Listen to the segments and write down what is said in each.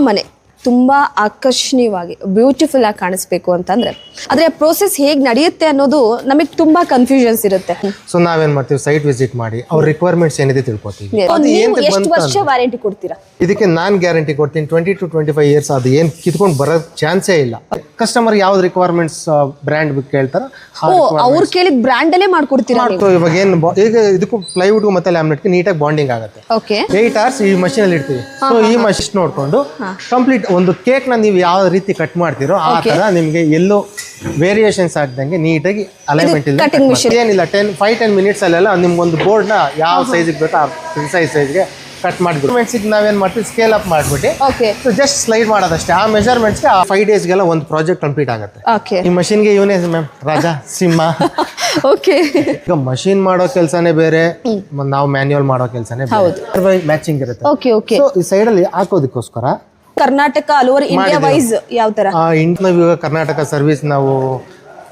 ಮನೆ ತುಂಬಾ ಆಕರ್ಷಣೀಯವಾಗಿ ಬ್ಯೂಟಿಫುಲ್ ಆಗಿ ಕಾಣಿಸ್ಬೇಕು ಅಂತಂದ್ರೆ. ಆದ್ರೆ ಪ್ರೋಸೆಸ್ ಹೇಗ್ ನಡೆಯುತ್ತೆ ಅನ್ನೋದು ನಮಗೆ ತುಂಬಾ ಕನ್ಫ್ಯೂಷನ್ಸ್ ಇರುತ್ತೆ. ಸೊ ನಾವೇನ್ ಮಾಡ್ತೀವಿ? ಸೈಟ್ ವಿಸಿಟ್ ಮಾಡಿ ಅವ್ರ ರಿಕ್ವೈರ್ಮೆಂಟ್ಸ್ ಏನಿದೆ ತಿಳ್ಕೊತೀವಿ. ಅದು ನೀವು ಎಷ್ಟು ವರ್ಷ ವಾರಂಟಿ ಕೊಡ್ತೀರಾ? ಇದಕ್ಕೆ ನಾನ್ ಗ್ಯಾರಂಟಿ ಕೊಡ್ತೀನಿ twenty two twenty five years ಅದು ಏನ್ ಕಿತ್ಕೊಂಡು ಬರೋ ಚಾನ್ಸೇ ಇಲ್ಲ. ಕಸ್ಟಮರ್ ಯಾವ್ದು ರಿಕ್ವೈರ್ಮೆಂಟ್ಸ್ ಬ್ರ್ಯಾಂಡ್ ಕೇಳ್ತಾರ ಓ ಅವ್ರು ಕೇಳಿದ ಬ್ರ್ಯಾಂಡ್ ಅಲ್ಲೇ ಮಾಡ್ಕೊಡ್ತೀರಾ ನೀವು? ಇವಾಗ ಏನ್ ಈಗ ಇದಕ್ಕೂ ಪ್ಲೈವುಡ್ ಮತ್ತೆ ಲ್ಯಾಮಿನೇಟ್ಗೆ ನೀಟಾಗಿ ಬಾಂಡಿಂಗ್ ಆಗುತ್ತೆ. ಓಕೆ ಏಟ್ ಅವರ್ಸ್ ಈ ಮಷೀನ್ ಅಲ್ಲಿ ಇಡ್ತೀವಿ ಸೊ ಈ ಮಷಿನ್ ನೋಡ್ಕೊಂಡು ಕಂಪ್ಲೀಟ್ ಒಂದು ಕೇಕ್ನ ನೀವು ಯಾವ ರೀತಿ ಕಟ್ ಮಾಡ್ತೀರೋ ಆ ತರ ನಿಮ್ಗೆ ಎಲ್ಲೂ ವೇರಿಯೇಷನ್ಸ್ ಆಗ್ದಂಗೆ ನೀಟಾಗಿ ಅಲೈನ್ಮೆಂಟ್ ಇಲ್ಲ ಏನಿಲ್ಲ ಟೆನ್ ಫೈವ್ ಟೆನ್ ಮಿನಿಟ್ಸ್ ಅಲ್ಲೆಲ್ಲ ನಿಮ್ಗೊಂದು ಬೋರ್ಡ್ನ ಯಾವ ಸೈಜಿಗೆ ಬೇಕೋ ಆ ಸೈಜ್ ಸೈಜ್ಗೆ ಕಟ್ ಮಾಡ್ಬಿಟ್ಟು ನಾವೇನ್ ಮಾಡ್ತೀವಿ? ಸ್ಕೇಲ್ ಅಪ್ ಮಾಡ್ಬಿಟ್ಟು. ಜಸ್ಟ್ ಸ್ಲೈಡ್ ಮಾಡೋದಷ್ಟೇ. ಆ ಮೆಜರ್ಮೆಂಟ್ಸ್ಗೆ ಆ ಫೈವ್ ಡೇಸ್ಗೆಲ್ಲ ಒಂದು ಪ್ರಾಜೆಕ್ಟ್ ಕಂಪ್ಲೀಟ್ ಆಗುತ್ತೆ. ಈ ಮಷಿನ್ಗೆ ಇವನೇ ಮ್ಯಾಮ್ ರಾಜ ಸಿಂಹ. ಓಕೆ ಈಗ ಮಷಿನ್ ಮಾಡೋ ಕೆಲಸನೇ ಬೇರೆ ನಾವು ಮ್ಯಾನ್ಯುವಲ್ ಮಾಡೋ ಕೆಲಸನೇ ಬೇರೆ. ಮ್ಯಾಚಿಂಗ್ ಇರುತ್ತೆ. ಓಕೆ ಓಕೆ ಸೊ ಈ ಸೈಡಲ್ಲಿ ಹಾಕೋದಕ್ಕೋಸ್ಕರ Karnataka all over India wise ಯಾವ ತರ? ನಾವು ಇವಾಗ ಕರ್ನಾಟಕ ಸರ್ವಿಸ್ ನಾವು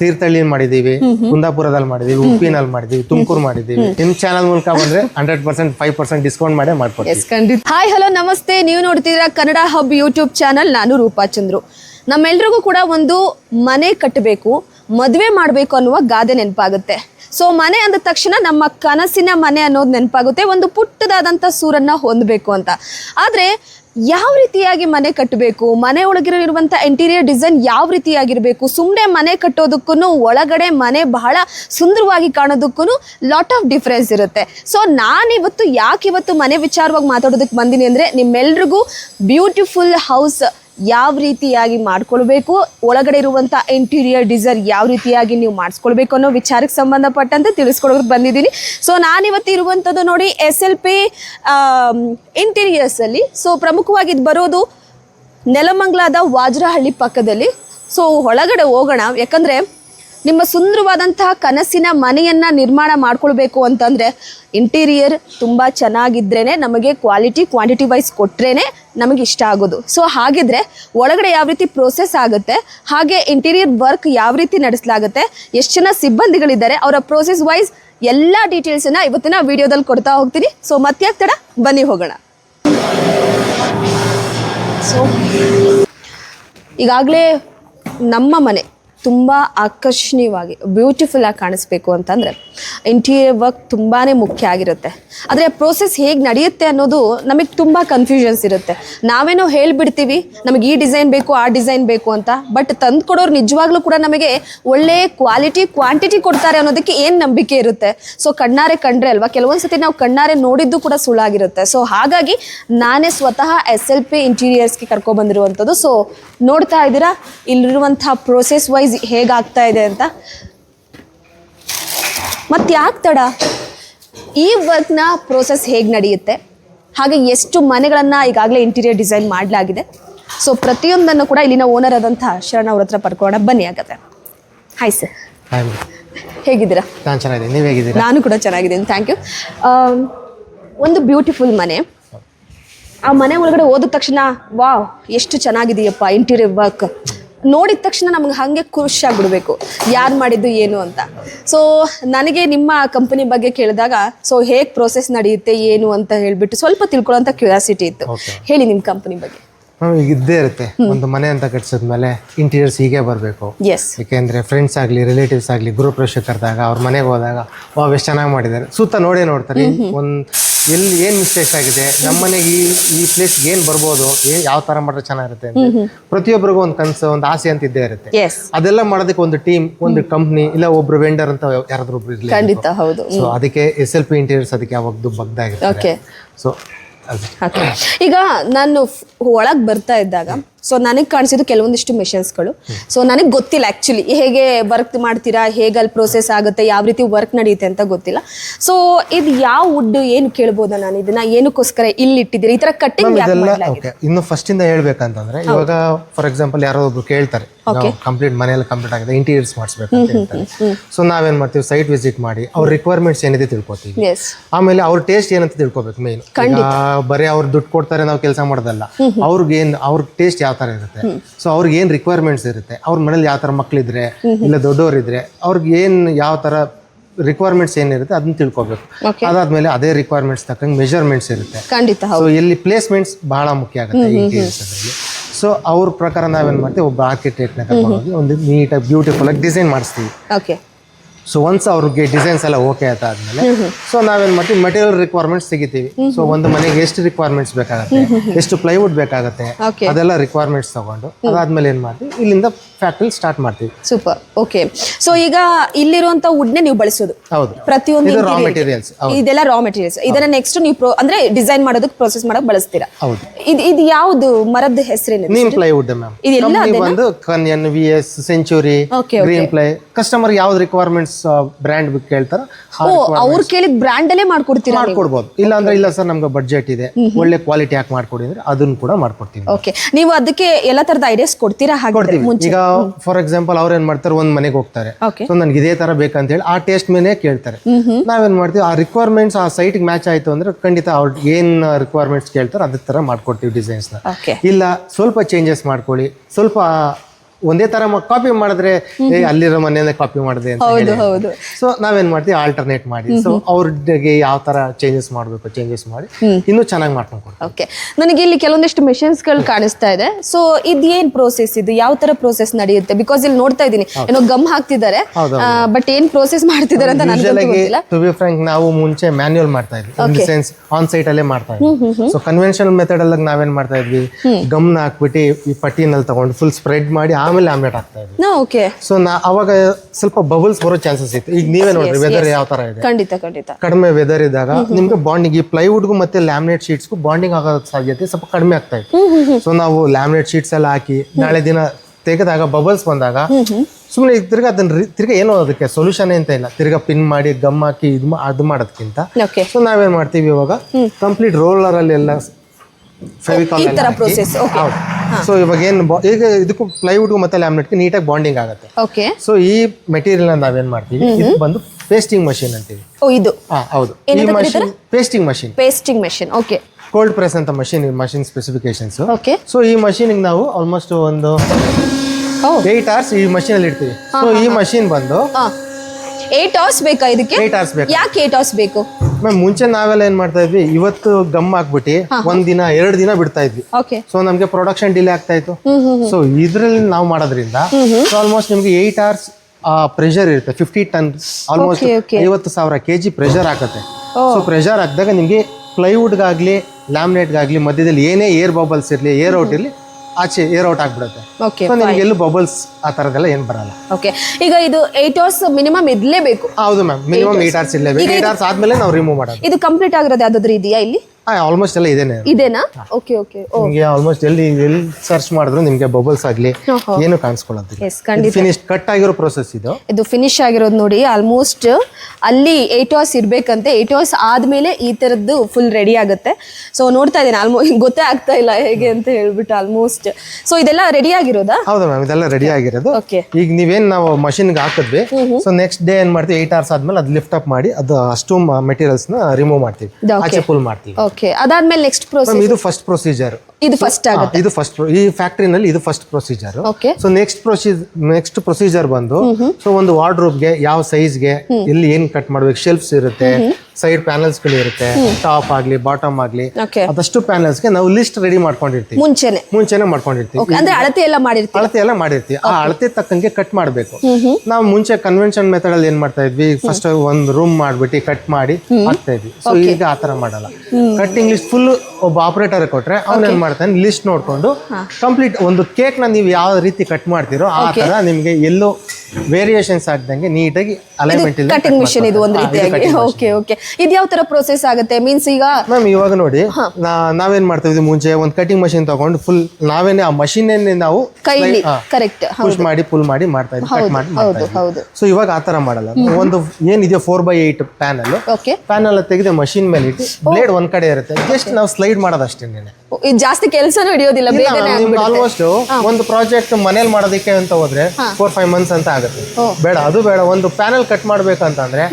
ತೀರ್ಥಹಳ್ಳಿ ಮಾಡಿದೀವಿ ಕುಂದಾಪುರದಲ್ಲಿ ಮಾಡಿದೀವಿ ಉಪ್ಪಿನಲ್ಲಿ ಮಾಡಿದೀವಿ ತುಮಕೂರು ಮಾಡಿದೀವಿ ನಿಮ್ ಚಾನಲ್ ಮೂಲಕ ಬಂದ್ರೆ hundred percent five percent discount ಮಾಡೇ ಮಾಡ್ಕೊಡ್ತೀವಿ. Hi hello namaste. ನೀವು ನೋಡ್ತಿದ್ದೀರಾ ಕನ್ನಡ ಹಬ್ ಯೂಟ್ಯೂಬ್ ಚಾನಲ್ ನಾನು ರೂಪಾ ಚಂದ್ರು. ನಮ್ಮೆಲ್ರಿಗೂ ಕೂಡ ಒಂದು ಮನೆ ಕಟ್ಟಬೇಕು ಮದುವೆ ಮಾಡಬೇಕು ಅನ್ನುವ ಗಾದೆ ನೆನಪಾಗುತ್ತೆ. ಸೊ ಮನೆ ಅಂದ ತಕ್ಷಣ ನಮ್ಮ ಕನಸಿನ ಮನೆ ಅನ್ನೋದು ನೆನಪಾಗುತ್ತೆ. ಒಂದು ಪುಟ್ಟದಾದಂಥ ಸೂರನ್ನ ಹೊಂದಬೇಕು ಅಂತ. ಆದರೆ ಯಾವ ರೀತಿಯಾಗಿ ಮನೆ ಕಟ್ಟಬೇಕು? ಮನೆ ಒಳಗಿರುವಂಥ ಇಂಟೀರಿಯರ್ ಡಿಸೈನ್ ಯಾವ ರೀತಿಯಾಗಿರಬೇಕು? ಸುಮ್ಮನೆ ಮನೆ ಕಟ್ಟೋದಕ್ಕೂ ಒಳಗಡೆ ಮನೆ ಬಹಳ ಸುಂದರವಾಗಿ ಕಾಣೋದಕ್ಕೂ ಲಾಟ್ ಆಫ್ ಡಿಫ್ರೆನ್ಸ್ ಇರುತ್ತೆ. ಸೊ ನಾನಿವತ್ತು ಯಾಕೆ ಇವತ್ತು ಮನೆ ವಿಚಾರವಾಗಿ ಮಾತಾಡೋದಕ್ಕೆ ಬಂದಿನಿ ಅಂದರೆ ನಿಮ್ಮೆಲ್ರಿಗೂ ಬ್ಯೂಟಿಫುಲ್ ಹೌಸ್ ಯಾವ ರೀತಿಯಾಗಿ ಮಾಡ್ಕೊಳ್ಬೇಕು, ಒಳಗಡೆ ಇರುವಂಥ ಇಂಟೀರಿಯರ್ ಡಿಸೈನ್ ಯಾವ ರೀತಿಯಾಗಿ ನೀವು ಮಾಡಿಸ್ಕೊಳ್ಬೇಕು ಅನ್ನೋ ವಿಚಾರಕ್ಕೆ ಸಂಬಂಧಪಟ್ಟಂತೆ ತಿಳಿಸ್ಕೊಳಕ್ ಬಂದಿದ್ದೀನಿ. ಸೊ ನಾನಿವತ್ತು ಇರುವಂಥದ್ದು ನೋಡಿ ಎಸ್ ಎಲ್ ಪಿ ಇಂಟೀರಿಯರ್ಸಲ್ಲಿ ಸೊ ಪ್ರಮುಖವಾಗಿ ಇದು ಬರೋದು ನೆಲಮಂಗ್ಲಾದ ವಾಜ್ರಹಳ್ಳಿ ಪಕ್ಕದಲ್ಲಿ. ಸೊ ಒಳಗಡೆ ಹೋಗೋಣ. ಯಾಕಂದರೆ ನಿಮ್ಮ ಸುಂದರವಾದಂತಹ ಕನಸಿನ ಮನೆಯನ್ನ ನಿರ್ಮಾಣ ಮಾಡ್ಕೊಳ್ಬೇಕು ಅಂತಂದ್ರೆ ಇಂಟೀರಿಯರ್ ತುಂಬ ಚೆನ್ನಾಗಿದ್ರೇನೆ ನಮಗೆ ಕ್ವಾಲಿಟಿ ಕ್ವಾಂಟಿಟಿ ವೈಸ್ ಕೊಟ್ರೇನೆ ನಮಗೆ ಇಷ್ಟ ಆಗೋದು. ಸೊ ಹಾಗಿದ್ರೆ ಒಳಗಡೆ ಯಾವ ರೀತಿ ಪ್ರೋಸೆಸ್ ಆಗುತ್ತೆ, ಹಾಗೆ ಇಂಟೀರಿಯರ್ ವರ್ಕ್ ಯಾವ ರೀತಿ ನಡೆಸಲಾಗುತ್ತೆ, ಎಷ್ಟು ಜನ ಸಿಬ್ಬಂದಿಗಳಿದ್ದಾರೆ, ಅವರ ಪ್ರೋಸೆಸ್ ವೈಸ್ ಎಲ್ಲ ಡೀಟೇಲ್ಸನ್ನು ಇವತ್ತಿನ ವಿಡಿಯೋದಲ್ಲಿ ಕೊಡ್ತಾ ಹೋಗ್ತೀನಿ. ಸೊ ಮತ್ತೆ ತಡ, ಬನ್ನಿ ಹೋಗೋಣ. ಸೊ ಈಗಾಗಲೇ ನಮ್ಮ ಮನೆ ತುಂಬ ಆಕರ್ಷಣೀಯವಾಗಿ ಬ್ಯೂಟಿಫುಲ್ ಆಗಿ ಕಾಣಿಸ್ಬೇಕು ಅಂತಂದರೆ ಇಂಟೀರಿಯರ್ ವರ್ಕ್ ತುಂಬಾ ಮುಖ್ಯ ಆಗಿರುತ್ತೆ. ಆದರೆ ಪ್ರೋಸೆಸ್ ಹೇಗೆ ನಡೆಯುತ್ತೆ ಅನ್ನೋದು ನಮಗೆ ತುಂಬ ಕನ್ಫ್ಯೂಷನ್ಸ್ ಇರುತ್ತೆ. ನಾವೇನೋ ಹೇಳಿಬಿಡ್ತೀವಿ, ನಮಗೆ ಈ ಡಿಸೈನ್ ಬೇಕು, ಆ ಡಿಸೈನ್ ಬೇಕು ಅಂತ ಬಟ್ ತಂದು ಕೊಡೋರು ನಿಜವಾಗ್ಲೂ ಕೂಡ ನಮಗೆ ಒಳ್ಳೆಯ ಕ್ವಾಲಿಟಿ ಕ್ವಾಂಟಿಟಿ ಕೊಡ್ತಾರೆ ಅನ್ನೋದಕ್ಕೆ ಏನು ನಂಬಿಕೆ ಇರುತ್ತೆ? ಸೊ ಕಣ್ಣಾರೆ ಕಂಡ್ರೆ ಅಲ್ವಾ? ಕೆಲವೊಂದು ಸತಿ ನಾವು ಕಣ್ಣಾರೆ ನೋಡಿದ್ದು ಕೂಡ ಸುಳ್ಳಾಗಿರುತ್ತೆ. ಸೊ ಹಾಗಾಗಿ ನಾನೇ ಸ್ವತಃ ಎಸ್ ಎಲ್ ಪಿ ಇಂಟೀರಿಯರ್ಸ್ಗೆ ಕರ್ಕೊಬಂದಿರುವಂಥದ್ದು ಸೊ ನೋಡ್ತಾ ಇದ್ದೀರಾ? ಇಲ್ಲಿರುವಂಥ ಪ್ರೋಸೆಸ್ ವೈಸ್ ಹೇಗಾಗ್ತಾ ಇದೆ ಅಂತ? ಮತ್ತೆ ಯಾಕೆ ತಡ? ಈ ವರ್ಕ್ನ ಪ್ರೋಸೆಸ್ ಹೇಗೆ ನಡೆಯುತ್ತೆ? ಹಾಗೆ ಎಷ್ಟು ಮನೆಗಳನ್ನು ಈಗಾಗಲೇ ಇಂಟೀರಿಯರ್ ಡಿಸೈನ್ ಮಾಡಲಾಗಿದೆ. ಸೊ ಪ್ರತಿಯೊಂದನ್ನು ಕೂಡ ಇಲ್ಲಿನ ಓನರ್ ಆದಂಥ ಶರಣ ಅವ್ರ ಹತ್ರ ಪಡ್ಕೊಳ್ಳೋಣ. ಬನ್ನಿ ಆಗತ್ತೆ ಹಾಯ್ ಸರ್ ಹೇಗಿದ್ದೀರಾ? ನಾನು ಚೆನ್ನಾಗಿದ್ದೀನಿ. ನೀವು ಹೇಗಿದ್ದೀರಾ? ನಾನು ಕೂಡ ಚೆನ್ನಾಗಿದ್ದೀನಿ. ಥ್ಯಾಂಕ್ ಯು ಒಂದು ಬ್ಯೂಟಿಫುಲ್ ಮನೆ. ಆ ಮನೆ ಒಳಗಡೆ ಹೋದ ತಕ್ಷಣ ವಾವ್ ಎಷ್ಟು ಚೆನ್ನಾಗಿದೆಯಪ್ಪ ಇಂಟೀರಿಯರ್ ವರ್ಕ್ ನೋಡಿದ ತಕ್ಷಣ ನಮ್ಗೆ ಹಾಗೆ ಖುಷಿ ಆಗ್ಬಿಡ್ಬೇಕು. ಯಾರು ಮಾಡಿದ್ದು ಏನು ಅಂತ. ಸೊ ನನಗೆ ನಿಮ್ಮ ಕಂಪನಿ ಬಗ್ಗೆ ಕೇಳಿದಾಗ ಸೊ ಹೇಗೆ ಪ್ರೋಸೆಸ್ ನಡೆಯುತ್ತೆ ಏನು ಅಂತ ಹೇಳ್ಬಿಟ್ಟು ಸ್ವಲ್ಪ ತಿಳ್ಕೊಳ್ಳೋಂಥ ಕ್ಯೂರಿಯಾಸಿಟಿ ಇತ್ತು. ಹೇಳಿ ನಿಮ್ಮ ಕಂಪನಿ ಬಗ್ಗೆ. ಮ್ಯಾಮ್ ಈಗ ಇದ್ದೇ ಇರುತ್ತೆ. ಒಂದು ಮನೆ ಅಂತ ಕಟ್ಸಿದ್ಮೇಲೆ ಇಂಟೀರಿಯರ್ಸ್ ಹೀಗೆ ಬರಬೇಕು. ಎಸ್ ಏಕೆಂದರೆ ಫ್ರೆಂಡ್ಸ್ ಆಗಲಿ ರಿಲೇಟಿವ್ಸ್ ಆಗಲಿ ಗೃಹ ಪ್ರವೇಶ ಕರೆದಾಗ ಅವ್ರ ಮನೆಗೆ ಹೋದಾಗ ವಾವ್ ಎಷ್ಟು ಚೆನ್ನಾಗಿ ಮಾಡಿದ್ದಾರೆ. ಸುತ್ತ ನೋಡೇ ನೋಡ್ತಾರೆ. ಒಂದು ಎಲ್ಲಿ ಏನು ಮಿಸ್ಟೇಕ್ಸ್ ಆಗಿದೆ ನಮ್ಮ ಮನೆಗೆ ಈ ಈ ಪ್ಲೇಸ್ಗೆ ಏನು ಬರ್ಬೋದು ಯಾವ ಥರ ಮಾಡಿದ್ರೆ ಚೆನ್ನಾಗಿರುತ್ತೆ ಅಂತ ಪ್ರತಿಯೊಬ್ಬರಿಗೂ ಒಂದು ಕನಸು ಒಂದು ಆಸೆ ಅಂತ ಇದ್ದೇ ಇರುತ್ತೆ. ಎಸ್ ಅದೆಲ್ಲ ಮಾಡೋದಕ್ಕೆ ಒಂದು ಟೀಮ್ ಒಂದು ಕಂಪ್ನಿ ಇಲ್ಲ ಒಬ್ರು ವೆಂಡರ್ ಅಂತ ಯಾರಾದ್ರೂ ಒಬ್ರು ಇರಲಿ ಖಂಡಿತ ಹೌದು. ಸೊ ಅದಕ್ಕೆ ಎಸ್ ಎಲ್ ಪಿ ಇಂಟೀರಿಯರ್ಸ್ ಅದಕ್ಕೆ ಯಾವಾಗಲೂ ಬಗ್ದಾಗಿರುತ್ತೆ ಓಕೆ ಸೊ ಈಗ ನಾನು ಒಳಗೆ ಬರ್ತಾ ಇದ್ದಾಗ ಸೊ ನನಗೆ ಕಾಣಿಸಿದ್ದು ಕೆಲವೊಂದಿಷ್ಟು ಮೆಷಿನ್ಸ್ಗಳು ಸೊ ನನಗೆ ಗೊತ್ತಿಲ್ಲ ಆ್ಯಕ್ಚುಲಿ ಹೇಗೆ ವರ್ಕ್ ಮಾಡ್ತೀರಾ ಹೇಗೆ ಅಲ್ಲಿ ಪ್ರೋಸೆಸ್ ಆಗುತ್ತೆ ಯಾವ ರೀತಿ ವರ್ಕ್ ನಡೆಯುತ್ತೆ ಅಂತ ಗೊತ್ತಿಲ್ಲ. ಸೊ ಇದು ಯಾವ ವುಡ್ ಏನು ಕೇಳ್ಬೋದಾ ನಾನು ಇದನ್ನ? ಏನಕ್ಕೋಸ್ಕರ ಇಲ್ಲಿ ಇಟ್ಟಿದ್ದೀರಿ? ಈ ಥರ ಕಟ್ಟಿಂಗ್ ಓಕೆ ಇನ್ನು ಫಸ್ಟಿಂದ ಹೇಳ್ಬೇಕಂತಂದ್ರೆ ಇವಾಗ ಫಾರ್ ಎಕ್ಸಾಂಪಲ್ ಯಾರೋ ಒಬ್ರು ಕೇಳ್ತಾರೆ ಕಂಪ್ಲೀಟ್ ಮನೆಯಲ್ಲಿ ಕಂಪ್ಲೀಟ್ ಆಗಿದೆ ಇಂಟೀರಿಯರ್ಸ್ ಮಾಡಿಸ್ಬೇಕು ಅಂತ ಹೇಳ್ತಾರೆ. ಸೊ ನಾವೇನ್ ಮಾಡ್ತೀವಿ? ಸೈಟ್ ವಿಸಿಟ್ ಮಾಡಿ ಅವ್ರ ರಿಕ್ವೈರ್ಮೆಂಟ್ಸ್ ಏನಿದೆ ತಿಳ್ಕೊತೀವಿ. ಆಮೇಲೆ ಅವ್ರ ಟೇಸ್ಟ್ ಏನಂತ ತಿಳ್ಕೊಬೇಕು ಮೇನ್ ಬರೀ ಅವ್ರು ದುಡ್ಡು ಕೊಡ್ತಾರೆ ನಾವು ಕೆಲಸ ಮಾಡೋದಲ್ಲ. ಅವ್ರಿಗೆ ಏನು ಅವ್ರ ಟೇಸ್ಟ್ ಯಾವ ತರ ಇರುತ್ತೆ? ಸೊ ಅವ್ರಿಗೆ ಏನ್ ರಿಕ್ವೈರ್ಮೆಂಟ್ಸ್ ಇರುತ್ತೆ? ಅವ್ರ ಮನೇಲಿ ಯಾವ ತರ ಮಕ್ಳಿದ್ರೆ ಇಲ್ಲ ದೊಡ್ಡವರಿದ್ರೆ ಅವ್ರಿಗೆ ಏನ್ ಯಾವ ತರ ರಿಕ್ವೈರ್ಮೆಂಟ್ಸ್ ಏನಿರುತ್ತೆ ಅದನ್ನ ತಿಳ್ಕೊಬೇಕು. ಅದಾದ್ಮೇಲೆ ಅದೇ ರಿಕ್ವೈರ್ಮೆಂಟ್ಸ್ ತಕ್ಕಂಗೆ ಮೆಜರ್ಮೆಂಟ್ಸ್ ಇರುತ್ತೆ. ಖಂಡಿತ ಸೊ ಇಲ್ಲಿ ಪ್ಲೇಸ್ಮೆಂಟ್ಸ್ ಬಹಳ ಮುಖ್ಯ ಆಗುತ್ತೆ ಈ ಕೇಸಲ್ಲಿ. ಸೊ ಅವ್ರ ಪ್ರಕಾರ ನಾವೇನ್ ಮಾಡ್ತೀವಿ? ಒಬ್ಬ ಆರ್ಕಿಟೆಕ್ಟ್ನ ತಗೊಂಡೋಗಿ ಒಂದು ನೀಟಾಗಿ ಬ್ಯೂಟಿಫುಲ್ ಆಗಿ ಡಿಸೈನ್ ಮಾಡಿಸ್ತೀವಿ. ಸೊ ಒನ್ಸ್ ಅವ್ರಿಗೆ ಡಿಸೈನ್ಸ್ ಎಲ್ಲ ಓಕೆ ಆಯ್ತು ಆದ್ಮೇಲೆ ಸೊ ನಾವೇನ್ ಮಾಡ್ತೀವಿ ಮೆಟೀರಿಯಲ್ ರಿಕ್ವೈರ್ಮೆಂಟ್ಸ್ ತೆಗಿತೀವಿ. ಸೊ ಒಂದು ಮನೆಗೆ ಎಷ್ಟು ರಿಕ್ವೈರ್ಮೆಂಟ್ಸ್ ಬೇಕಾಗುತ್ತೆ ಎಷ್ಟು ಪ್ಲೈವುಡ್ ಬೇಕಾಗುತ್ತೆ ಅದೆಲ್ಲ ರಿಕ್ವೈರ್ಮೆಂಟ್ಸ್ ತಗೊಂಡು ಅದಾದ್ಮೇಲೆ ಏನ್ ಮಾಡ್ತೀವಿ ಇಲ್ಲಿಂದ ಫ್ಯಾಕ್ಟ್ರಿ ಸ್ಟಾರ್ಟ್ ಮಾಡ್ತೀವಿ. ಸೂಪರ್ ಓಕೆ ಸೊ ಈಗ ಇಲ್ಲಿರುವಂತ ವುಡ್ನೇ ನೀವು ಬಳಸೋದು. ಹೌದು. ಪ್ರತಿಯೊಂದು ಇದು ರಾ interior ಗೆ. ಮೆಟೀರಿಯಲ್ಸ್ ಹೌದು. ಇದೆಲ್ಲ ರಾ ಮೆಟೀರಿಯಲ್ಸ್ ಇದನ್ನ ನೆಕ್ಸ್ಟ್ ನೀವು pro- ಅಂದ್ರೆ ಡಿಸೈನ್ ಮಾಡೋದಕ್ಕೆ ಪ್ರೊಸೆಸ್ ಮಾಡಕ್ ಬಳಸ್ತೀರಾ? ಹೌದು. ಇದು ಇದು ಯಾವ್ದು ಮರದ ಹೆಸರೇನಿದೆ ನೀಮ್ ಪ್ಲೈವುಡ್ ಮ್ಯಾಮ್ ಇದೆಲ್ಲ ಕಂಪ್ನಿ ಬಂದು ಕನ್ಯನ್ V S century Okay, green ply customer ಯಾವ್ದು ರಿಕ್ವೈರ್ಮೆಂಟ್ಸ್ ಬ್ರ್ಯಾಂಡ್ ಕೇಳ್ತಾರ? ಓ ಅವ್ರು ಕೇಳಿದ ಬ್ರ್ಯಾಂಡ್ ಅಲ್ಲೇ ಮಾಡ್ಕೊಡ್ತೀರಾ ಮಾಡ್ಕೊಡ್ಬೋದು. ಇಲ್ಲ ಅಂದ್ರೆ ಇಲ್ಲ ಸರ್ ನಮ್ಗೆ ಬಜೆಟ್ ಇದೆ. ಒಳ್ಳೆ ಕ್ವಾಲಿಟಿ ಯಾಕೆ ಮಾಡ್ಕೊಡಿ ಅಂದ್ರೆ ಅದನ್ನ ಕೂಡ ಮಾಡ್ಕೊಡ್ತೀವಿ. ಓಕೆ ನೀವು ಅದಕ್ಕೆ ಎಲ್ಲ ತರದ ಐಡಿಯಾಸ್ ಕೊಡ್ತೀರಾ ಹಾಗೆ ಕೊಡ್ತೀವಿ. ಈಗ ಫಾರ್ ಎಕ್ಸಾಂಪಲ್ ಅವ್ರು ಏನ್ ಮಾಡ್ತಾರೆ? ಒಂದ್ ಮನೆಗೆ ಹೋಗ್ತಾರೆ. ಸೊ ನನ್ಗೆ ಇದೇ ತರ ಬೇಕಂತ ಹೇಳಿ ಆ ಟೇಸ್ಟ್ ಮೇಲೆ ಕೇಳ್ತಾರೆ. ನಾವೇನ್ ಮಾಡ್ತೀವಿ? ಆ ರಿಕ್ವೈರ್ಮೆಂಟ್ಸ್ ಆ ಸೈಟ್ಗೆ ಮ್ಯಾಚ್ ಆಯ್ತು ಅಂದ್ರೆ ಖಂಡಿತ ಅವ್ರ ಏನ್ ರಿಕ್ವೈರ್ಮೆಂಟ್ಸ್ ಕೇಳ್ತಾರೋ ಅದೇ ತರ ಮಾಡ್ಕೊಡ್ತೀವಿ ಡಿಸೈನ್ಸ್ನ. ಇಲ್ಲ ಸ್ವಲ್ಪ ಚೇಂಜಸ್ ಮಾಡ್ಕೊಳ್ಳಿ. ಸ್ವಲ್ಪ ಒಂದೇ ತರ ಕಾಪಿ ಮಾಡಿದ್ರೆ ಏ ಅಲ್ಲಿರೋ ಮನೆಯಿಂದ ಕಾಪಿ ಮಾಡಿದೆ ಅಂತ ಹೌದು ಹೌದು. ಸೊ ನಾವೇನ್ ಮಾಡ್ತೀವಿ? ಆಲ್ಟರ್ನೇಟ್ ಮಾಡಿ. ಸೊ ಅವ್ರಿಗೆ ಯಾವ ತರ ಚೇಂಜಸ್ ಮಾಡಬೇಕು ಚೇಂಜಸ್ ಮಾಡಿ ಇನ್ನೂ ಚೆನ್ನಾಗಿ ಮಾಡ್ಕೊಂಡು ಕೊಡ್ತೀವಿ. ಓಕೆ ನನಗೆ ಇಲ್ಲಿ ಕೆಲವೊಂದಿಷ್ಟು ಮೆಷಿನ್ಸ್ಗಳು ಕಾಣಿಸ್ತಾ ಇದೆ. ಸೊ ಇದು ಏನ್ ಪ್ರೋಸೆಸ್ ಇದು? ಯಾವ ತರ ಪ್ರೋಸೆಸ್ ನಡೆಯುತ್ತೆ? ಬಿಕಾಸ್ ಇಲ್ಲಿ ನೋಡ್ತಾ ಇದ್ದೀನಿ. ಏನೋ ಗಮ್ ಹಾಕ್ತಿದ್ದಾರೆ. ಬಟ್ ಏನ್ ಪ್ರೋಸೆಸ್ ಮಾಡ್ತಿದ್ದಾರೆ ಅಂತ ನನಗೆ ಗೊತ್ತಿಲ್ಲ. ಟು ಬಿ ಫ್ರಾಂಕ್ ನಾವು ಮುಂಚೆ ಮ್ಯಾನ್ಯುಯಲ್ ಮಾಡ್ತಾ ಇದ್ವಿ. ಇನ್ ಸೆನ್ಸ್ ಆನ್ ಸೈಟ್ ಅಲ್ಲೇ ಮಾಡ್ತಾ ಇದ್ವಿ. ಸೊ ಕನ್ವೆನ್ಷನಲ್ ಮೆಥಡ್ ಅಲ್ಲಿ ನಾವೇನ್ ಮಾಡ್ತಾ ಇದ್ವಿ? ಗಮ್ನ ಹಾಕ್ಬಿಟ್ಟು ಈ ಪಟ್ಟಿನಲ್ಲಿ ತಗೊಂಡು ಫುಲ್ ಸ್ಪ್ರೆಡ್ ಮಾಡಿ ಆಮೇಲೆ ಆಮ್ಲೆಟ್ ಆಗ್ತಾ ಇದೆ. ನಾ ಓಕೆ ಸೊ ನಾ ಅವಾಗ ಸ್ವಲ್ಪ ಬಬಲ್ಸ್ ಬರೋ ಚಾನ್ಸಸ್ ಇತ್ತು. ಈಗ ನೀವೇ ನೋಡ್ರಿ ವೆದರ್ ಯಾವ ತರ ಇದೆ. ಖಂಡಿತ ಖಂಡಿತ. ಕಡಿಮೆ ವೆದರ್ ಇದ್ದಾಗ ನಿಮ್ಗೆ ಬಾಂಡಿಂಗ್ ಈ ಪ್ಲೈವುಡ್ಗೂ ಮತ್ತೆ ಲ್ಯಾಮಿನೇಟ್ ಶೀಟ್ಸ್ಗೂ ಬಾಂಡಿಂಗ್ ಆಗೋ ಸಾಧ್ಯತೆ ಸ್ವಲ್ಪ ಕಡಿಮೆ ಆಗ್ತಾ ಇತ್ತು ಸೊ ನಾವು ಲ್ಯಾಮಿನೇಟ್ ಶೀಟ್ಸ್ ಎಲ್ಲ ಹಾಕಿ ನಾಳೆ ದಿನ ತೆಗೆದಾಗ ಬಬಲ್ಸ್ ಬಂದಾಗ ಸುಮ್ಮನೆ ತಿರ್ಗಾ ಅದನ್ನ ತಿರ್ಗ ಏನೋ ಅದಕ್ಕೆ ಸೊಲ್ಯೂಷನ್ ಅಂತ ಇಲ್ಲ. ತಿರ್ಗಾ ಪಿನ್ ಮಾಡಿ ಗಮ್ ಹಾಕಿ ಇದು ಅದು ಮಾಡೋದಕ್ಕಿಂತ ಸೊ ನಾವೇನ್ ಮಾಡ್ತೀವಿ ಇವಾಗ? ಕಂಪ್ಲೀಟ್ ರೋಲರ್ ಅಲ್ಲಿ ಎಲ್ಲ ಫೆವಿಕಾಲ್ ಹೌದು. ಸೊ ಇವಾಗ ಏನು ಈಗ ಇದಕ್ಕೂ ಪ್ಲೈವುಡ್ಗೂ ಮತ್ತೆ ಲ್ಯಾಮಿನೇಟ್ಗೆ ನೀಟಾಗಿ ಬಾಂಡಿಂಗ್ ಆಗುತ್ತೆ. ಓಕೆ ಸೊ ಈ ಮೆಟೀರಿಯಲ್ ನಾವೇನ್ ಮಾಡ್ತೀವಿ? ಇದು ಬಂದು ಪೇಸ್ಟಿಂಗ್ ಮಷೀನ್ ಅಂತೀವಿ. ಓ ಇದು. ಹಾ ಹೌದು. ಈ machine pasting machine pasting machine okay cold press ಅಂತ machine machine specifications okay so ಈ ಮಷೀನಿಗೆ ನಾವು ಆಲ್ಮೋಸ್ಟ್ ಒಂದು ಓ. ಏಯ್ಟ್ ಅವರ್ಸ್ ಈ machine ಅಲ್ಲಿ ಇಡ್ತೀವಿ. ಸೊ ಈ ಮಷೀನ್ ಬಂದು ಹಾ. ಏಟ್ ಅವರ್ಸ್ ಬೇಕಾ ಇದಕ್ಕೆ? ಏಟ್ ಅವರ್ಸ್ ಬೇಕು? ಯಾಕೆ ಏಟ್ ಅವರ್ಸ್ ಬೇಕು? ಮ್ಯಾಮ್ ಮುಂಚೆ ನಾವೆಲ್ಲ ಏನ್ ಮಾಡ್ತಾ ಇದ್ವಿ? ಇವತ್ತು ಗಮ್ ಹಾಕ್ಬಿಟ್ಟು ಒಂದ್ ದಿನ ಎರಡ್ ದಿನ ಬಿಡ್ತಾ ಇದ್ವಿ. ಓಕೆ ಸೊ ನಮ್ಗೆ ಪ್ರೊಡಕ್ಷನ್ ಡಿಲೇ ಆಗ್ತಾ ಇತ್ತು. ಸೊ ಇದ್ರಲ್ಲಿ ನಾವು ಮಾಡೋದ್ರಿಂದ ಆಲ್ಮೋಸ್ಟ್ ನಿಮ್ಗೆ ಏಟ್ ಅವರ್ಸ್ ಪ್ರೆಷರ್ ಇರುತ್ತೆ. Fifty ton almost. ಐವತ್ತು ಸಾವಿರ ಕೆ ಜಿ ಪ್ರೆಷರ್ ಹಾಕತ್ತೆ ಸೊ ಪ್ರೆಷರ್ ಹಾಕಿದಾಗ ಗಾಗ್ಲಿ ಪ್ಲೈವುಡ್ಗಾಗ್ಲಿ ಲ್ಯಾಮಿನೇಟ್ಗಾಗ್ಲಿ ಮಧ್ಯದಲ್ಲಿ ಏನೇ ಏರ್ ಬಬಲ್ಸ್ ಇರಲಿ ಏರ್ ಔಟ್ ಇರಲಿ ಆಚೆ ಏರ್ ಔಟ್ ಆಗ್ಬಿಡುತ್ತೆ. ಓಕೆ ಸೊ ನಿಮ್ಗೆ ಎಲ್ಲೂ ಬಬಲ್ಸ್ ಆ ಥರದ್ದೆಲ್ಲ ಏನು ಬರಲ್ಲ. ಓಕೆ ಈಗ ಇದು ಏಟ್ ಅವರ್ಸ್ ಮಿನಿಮಮ್ ಇರ್ಲೇಬೇಕು. ಹೌದು ಮ್ಯಾಮ್ ಮಿನಿಮಮ್ ಏಟ್ ಅವರ್ಸ್ ಇರಲೇಬೇಕು. ಏಟ್ ಅವರ್ಸ್ ಆದ್ಮೇಲೆ ನಾವು ರಿಮೂವ್ ಮಾಡೋದು. ಇದು ಕಂಪ್ಲೀಟ್ ಆಗಿರೋದು ಯಾವ್ದಾದ್ರು ಇದೆಯಾ ಇಲ್ಲಿ? ಆಲ್ಮೋಸ್ಟ್ ಎಲ್ಲ ಇದೇನೆ. ಇದೇನಾ? ಓಕೆ ಓಕೆ ನಿಮಗೆ ಆಲ್ಮೋಸ್ಟ್ ಎಲ್ಲಿ ಎಲ್ಲಿ ಸರ್ಚ್ ಮಾಡಿದ್ರು ನಿಮಗೆ ಬಬಲ್ಸ್ ಆಗಲಿ ಏನು ಕಾಣಿಸ್ಕೊಳ್ಳೋದಿಲ್ಲ ಎಸ್ ಖಂಡಿತ. ಫಿನಿಶ್ ಕಟ್ ಆಗಿರೋ ಪ್ರೋಸೆಸ್ ಇದು. ಇದು ಫಿನಿಶ್ ಆಗಿರೋದು ನೋಡಿ ಆಲ್ಮೋಸ್ಟ್ ಅಲ್ಲಿ ಏಟ್ ಅವರ್ಸ್ ಇರಬೇಕಂತೆ. ಏಟ್ ಅವರ್ಸ್ ಆದಮೇಲೆ ಈ ತರದ್ದು ಫುಲ್ ರೆಡಿ ಆಗುತ್ತೆ. ಸೊ ನೋಡ್ತಾ ಇದ್ದೀನಿ ಆಲ್ಮೋಸ್ಟ್ ಗೊತ್ತೇ ಆಗ್ತಾ ಇಲ್ಲ ಹೇಗೆ ಅಂತ ಹೇಳ್ಬಿಟ್ಟು ಆಲ್ಮೋಸ್ಟ್ ಸೊ ಇದೆಲ್ಲ ರೆಡಿ ಆಗಿರೋದಾ? ಹೌದು ಮ್ಯಾಮ್ ಇದೆಲ್ಲ ರೆಡಿ ಆಗಿರೋದು. ಓಕೆ ಈಗ ನೀವೇನ್ ನಾವು ಮಷಿನ್ಗೆ ಹಾಕಿದ್ವಿ ಸೊ ನೆಕ್ಸ್ಟ್ ಡೇ ಏನು ಮಾಡ್ತೀವಿ ಏಟ್ ಅವರ್ಸ್ ಆದ್ಮೇಲೆ ಅದು ಲಿಫ್ಟ್ ಅಪ್ ಮಾಡಿ ಅದು ಅಷ್ಟು ಮೆಟೀರಿಯಲ್ಸ್ನ ರಿಮೂವ್ ಮಾಡ್ತೀವಿ. ಆಚೆ ಪುಲ್ ಮಾಡ್ತೀವಿ. ಓಕೆ ಅದಾದ್ಮೇಲೆ ನೆಕ್ಸ್ಟ್ ಮ್ಯಾಮ್ ಇದು ಫಸ್ಟ್ ಪ್ರೊಸೀಜರ್ ಇದು ಫಸ್ಟ್ ಆಗುತ್ತೆ. ಇದು ಫಸ್ಟ್ ಈ ಫ್ಯಾಕ್ಟ್ರಿನಲ್ಲಿ ಇದು first procedure okay so next procedure next procedure ಬಂದು ಸೊ ಒಂದು ವಾರ್ಡ್ರೋಬ್ಗೆ ಯಾವ ಸೈಜ್ಗೆ ಎಲ್ಲಿ ಏನ್ ಕಟ್ ಮಾಡ್ಬೇಕು ಶೆಲ್ಫ್ಸ್ ಇರುತ್ತೆ ಸೈಡ್ ಪ್ಯಾನಲ್ಸ್ಗಳು ಇರುತ್ತೆ. ಟಾಪ್ ಆಗ್ಲಿ ಬಾಟಮ್ ಆಗ್ಲಿ ಅದಷ್ಟು ಪ್ಯಾನಲ್ಸ್ಗೆ ನಾವು ಲಿಸ್ಟ್ ರೆಡಿ ಮಾಡ್ಕೊಂಡಿರ್ತೀವಿ. ಮುಂಚೆನೆ. ಮುಂಚೆನೆ ಮಾಡ್ಕೊಂಡಿರ್ತೀವಿ. Okay, ಅಂದ್ರೆ ಅಳತೆ ಎಲ್ಲ ಮಾಡಿರ್ತೀವಿ ಅಳತೆ ಎಲ್ಲ ಮಾಡಿರ್ತೀವಿ. ಆ ಅಳತೆ ತಕ್ಕಂಗೆ ಕಟ್ ಮಾಡಬೇಕು. ನಾವು ಮುಂಚೆ ಕನ್ವೆನ್ಷನ್ ಮೆಥಡ್ ಅಲ್ಲಿ ಏನ್ ಮಾಡ್ತಾ ಇದ್ವಿ? ಫಸ್ಟ್ ಒಂದು ರೂಮ್ ಮಾಡ್ಬಿಟ್ಟು ಕಟ್ ಮಾಡಿ ಹಾಕ್ತಾ ಇದ್ವಿ. ಸೊ ಈಗ ಆ ತರ ಮಾಡಲ್ಲ. ಕಟ್ಟಿಂಗ್ ಲಿಸ್ಟ್ ಫುಲ್ ಒಬ್ಬ ಆಪರೇಟರ್ ಕೊಟ್ರೆ ಅವ್ನ ಏನ್ ಮಾಡ್ತಾನೆ? ಲಿಸ್ಟ್ ನೋಡ್ಕೊಂಡು ಕಂಪ್ಲೀಟ್ ಒಂದು ಕೇಕ್ನ ನೀವು ಯಾವ ರೀತಿ ಕಟ್ ಮಾಡ್ತೀರೋ ಆ ತರ ನಿಮ್ಗೆ ಎಲ್ಲೋ ವೇರಿಯೇಷನ್ಸ್ ಆಗ್ದಂಗೆ ನೀಟಾಗಿ ಅಲೈನ್ಮೆಂಟ್ ಇಲ್ಲ ಕಟಿಂಗ್ ಮಿಷಿನ್ ಇದು ಒಂದು ರೀತಿಯಾಗಿ. ಓಕೆ ಓಕೆ ಇದು ಯಾವ ತರ ಪ್ರೋಸೆಸ್ ಆಗುತ್ತೆ? ಮೀನ್ಸ್ ಈಗ ಮ್ಯಾಮ್ ಇವಾಗ ನೋಡಿ ನಾವೇನ್ ಮಾಡ್ತಾ ಇದ್ವಿ ಮುಂಚೆ ಒಂದು ಕಟಿಂಗ್ ಮಷಿನ್ ತಗೊಂಡು ಫುಲ್ ನಾವೇನೆ ಆ ಮಷಿನ್ ನಾವು ಕೈಲಿ ಕರೆಕ್ಟ್ ಪುಷ್ ಮಾಡಿ ಪುಲ್ ಮಾಡಿ ಮಾಡ್ತಾ ಇದ್ವಿ ಕಟ್ ಮಾಡಿ ಮಾಡ್ತಾ ಹೌದು ಹೌದು. ಸೊ ಇವಾಗ ಆ ತರ ಮಾಡಲ್ಲ. ಒಂದು ಏನಿದೆಯೋ four by eight panel okay panel ತೆಗೆದು ಮಷಿನ್ ಮೇಲೆ ಇಟ್ಟು ಬ್ಲೇಡ್ ಒಂದ್ ಕಡೆ ಇರುತ್ತೆ. ಜಸ್ಟ್ ನಾವು ಸ್ಲೈಡ್ ಮಾಡೋದಷ್ಟೇ ಇದು ಜಾಸ್ತಿ ಕೆಲಸನೂ ಹಿಡಿಯೋದಿಲ್ಲ ಬೇಗನೆ ಆಲ್ಮೋಸ್ಟ್ ಒಂದು ಪ್ರಾಜೆಕ್ಟ್ ಮನೇಲಿ ಮಾಡೋದಕ್ಕೆ ಅಂತ ಹೋದ್ರೆ ಫೋರ್ ಫೈವ್ ಮಂತ್ಸ್ ಅಂತ ಆಗುತ್ತೆ. ಬೇಡ ಅದು ಬೇಡ. ಒಂದು ಪ್ಯಾನಲ್ ಕಟ್ ಮಾಡ್ಬೇಕಂತಂದ್ರೆ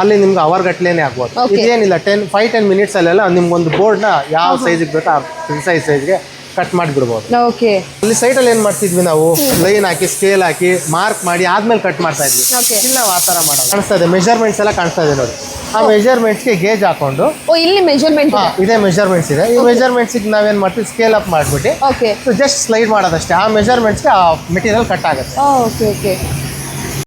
ಅಲ್ಲಿ ನಿಮ್ಗೆ ಅವರ್ ಗಟ್ಲೆನೆ ಆಗ್ಬೋದು ಇದೇನಿಲ್ಲ ಟೆನ್ ಫೈವ್ ಟೆನ್ ಮಿನಿಟ್ಸ್ ಅಲ್ಲೆಲ್ಲ ನಿಮ್ಗೊಂದು ಬೋರ್ಡ್ನ ಯಾವ ಸೈಜ್ ಬೇಕೋ ಆ ಸೈಜ್ ಸೈಜ್ಗೆ ಕಟ್ ಮಾಡಿಬಿಡ್ಬೋದು. ಓಕೆ ಅಲ್ಲಿ ಸೈಡಲ್ಲಿ ಏನು ಮಾಡ್ತಿದ್ವಿ ನಾವು? ಲೈನ್ ಹಾಕಿ ಸ್ಕೇಲ್ ಹಾಕಿ ಮಾರ್ಕ್ ಮಾಡಿ ಆದ್ಮೇಲೆ ಕಟ್ ಮಾಡ್ತಾ ಇದ್ವಿ. ಇಲ್ಲಿ ನಾವು ಆ ತರ ಮಾಡೋದು. ಕಾಣಿಸ್ತಾ ಇದೆ. ಮೆಜರ್ಮೆಂಟ್ಸ್ ಎಲ್ಲ ಕಾಣಿಸ್ತಾ ಇದೆ ನೋಡಿ. ಆ ಮೆಜರ್ಮೆಂಟ್ಸ್ಗೆ ಗೇಜ್ ಹಾಕೊಂಡು ಓ ಇಲ್ಲಿ ಮೆಜರ್ಮೆಂಟ್ ಇದೆ. ಇದೇ ಮೆಜರ್ಮೆಂಟ್ಸ್ ಇದೆ. ಈ ಮೆಜರ್ಮೆಂಟ್ಸಿಗೆ ನಾವೇನ್ ಮಾಡ್ತೀವಿ? ಸ್ಕೇಲ್ ಅಪ್ ಮಾಡಿಬಿಟ್ಟು ಓಕೆ ಜಸ್ಟ್ ಸ್ಲೈಡ್ ಮಾಡೋದಷ್ಟೇ. ಆ ಮೆಜರ್ಮೆಂಟ್ಸ್ಗೆ ಆ ಮೆಟೀರಿಯಲ್ ಕಟ್ ಆಗುತ್ತೆ. Okay okay